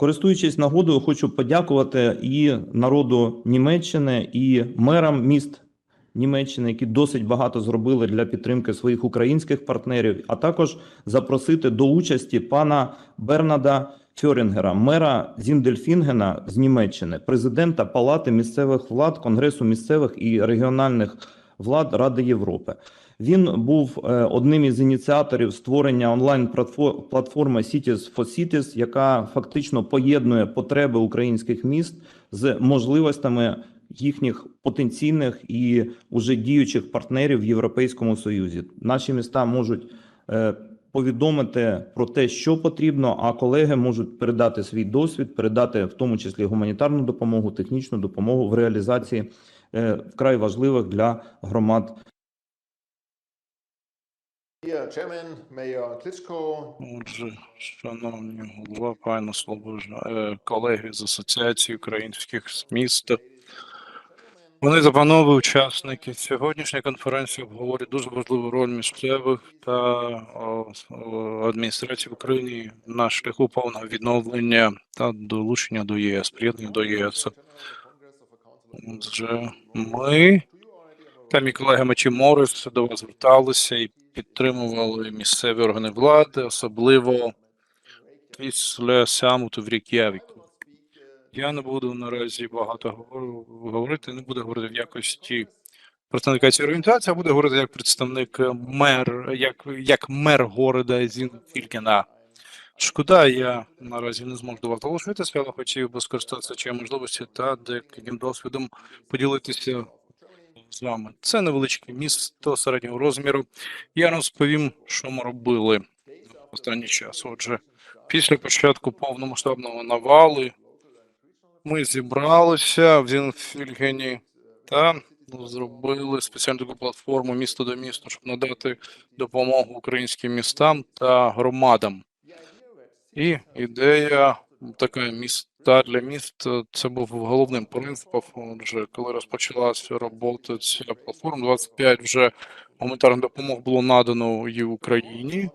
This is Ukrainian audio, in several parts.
Користуючись нагодою, хочу подякувати і народу Німеччини, і мерам міст Німеччини, які досить багато зробили для підтримки своїх українських партнерів, а також запросити до участі пана Бернада Фьорінгера, мера Зіндельфінгена з Німеччини, президента Палати місцевих влад, Конгресу місцевих і регіональних влад Ради Європи. Він був е, одним із ініціаторів створення онлайн платформи Cities for Cities, яка фактично поєднує потреби українських міст з можливостями їхніх потенційних і уже діючих партнерів в Європейському Союзі. Наші міста можуть е, повідомити про те, що потрібно, а колеги можуть передати свій досвід, передати в тому числі гуманітарну допомогу, технічну допомогу в реалізації вкрай важливих для громад Отже, шановні голова, пане Слобожа, е, колеги з Асоціації українських міст. Вони та учасники сьогоднішньої конференції обговорюють дуже важливу роль місцевих та адміністрації в Україні на шляху повного відновлення та долучення до ЄС, приєднання до ЄС. Отже, ми та мій колега Мачі Морис до вас зверталися і підтримували місцеві органи влади, особливо після саміту в Рік'явіку. Я не буду наразі багато говор- говорити, не буду говорити в якості представника цієї організації, а буду говорити як представник мер, як, як мер города Зінфількена. Шкода, я наразі не зможу до вас долучитися, але хотів би скористатися цією можливості та деяким досвідом поділитися з вами. Це невеличке місто середнього розміру. Я розповім, що ми робили в останній час. Отже, після початку повномасштабного навали ми зібралися в Зінфільгені та зробили спеціальну таку платформу місто до міста, щоб надати допомогу українським містам та громадам. І ідея така міста для міст це був головним принципом. Отже, коли розпочалася робота ця платформа, 25 вже гуманітарних допомог було надано і Україні.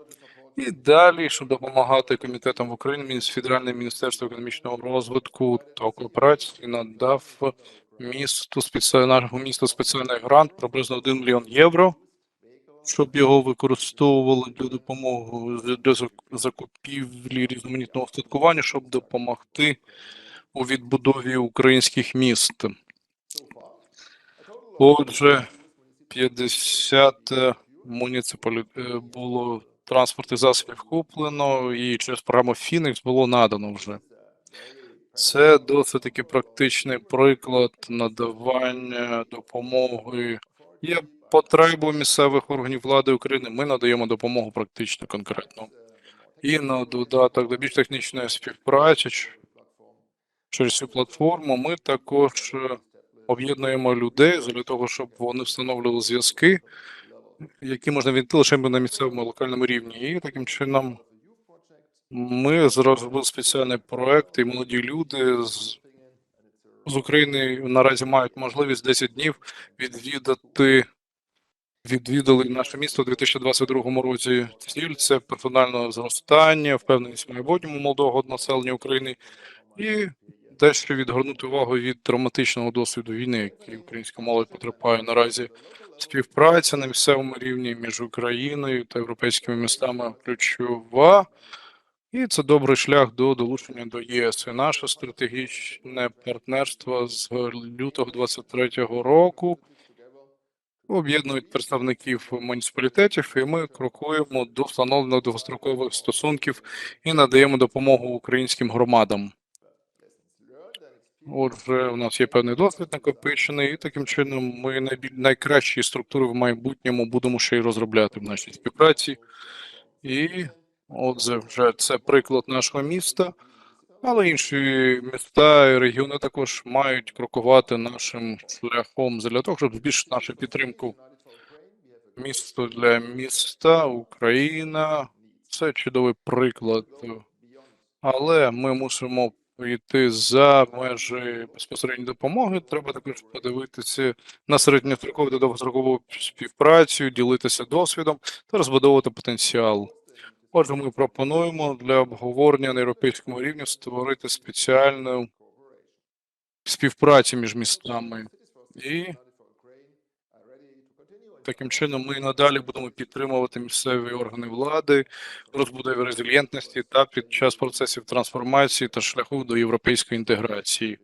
І далі, щоб допомагати комітетам в Україні, Федеральне міністерство економічного розвитку та кооперації надав місту спеціального місту спеціальний грант приблизно 1 мільйон євро, щоб його використовували для допомоги для закупівлі різноманітного устаткування, щоб допомогти у відбудові українських міст. Отже, 50 муніципалі е, було транспортних засобів куплено, і через програму Phoenix було надано вже. Це досить таки практичний приклад надавання допомоги. Є потреба місцевих органів влади України. Ми надаємо допомогу практично конкретно. І на додаток до більш технічної співпраці через цю платформу ми також е, об'єднуємо людей для того, щоб вони встановлювали зв'язки, які можна відійти лише на місцевому локальному рівні. І таким чином ми зробили спеціальний проект, і молоді люди з, з України наразі мають можливість 10 днів відвідати. Відвідали наше місто у 2022 році. Ціль це персональне зростання, впевненість в майбутньому молодого населення України і дещо відгорнути увагу від травматичного досвіду війни, який українська молодь потерпає наразі. Співпраця на місцевому рівні між Україною та європейськими містами ключова. І це добрий шлях до долучення до ЄС. І наше стратегічне партнерство з лютого 23-го року об'єднують представників муніципалітетів, і ми крокуємо до встановлення довгострокових стосунків і надаємо допомогу українським громадам. Отже, у нас є певний досвід накопичений, і таким чином ми найбіль... найкращі структури в майбутньому будемо ще й розробляти в нашій співпраці. І отже, вже це приклад нашого міста. Але інші міста і регіони також мають крокувати нашим шляхом для того, щоб збільшити нашу підтримку. Місто для міста, Україна це чудовий приклад. Але ми мусимо йти за межі безпосередньої допомоги. Треба також подивитися на середньострокову та довгострокову співпрацю, ділитися досвідом та розбудовувати потенціал. Отже, ми пропонуємо для обговорення на європейському рівні створити спеціальну співпрацю між містами. І таким чином ми надалі будемо підтримувати місцеві органи влади, розбудові резильєнтності та під час процесів трансформації та шляху до європейської інтеграції.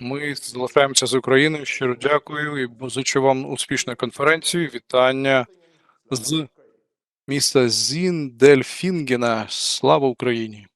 Ми залишаємося з Україною. Щиро дякую і зичу вам успішної конференції. Вітання з міста Зіндельфінгена. Слава Україні!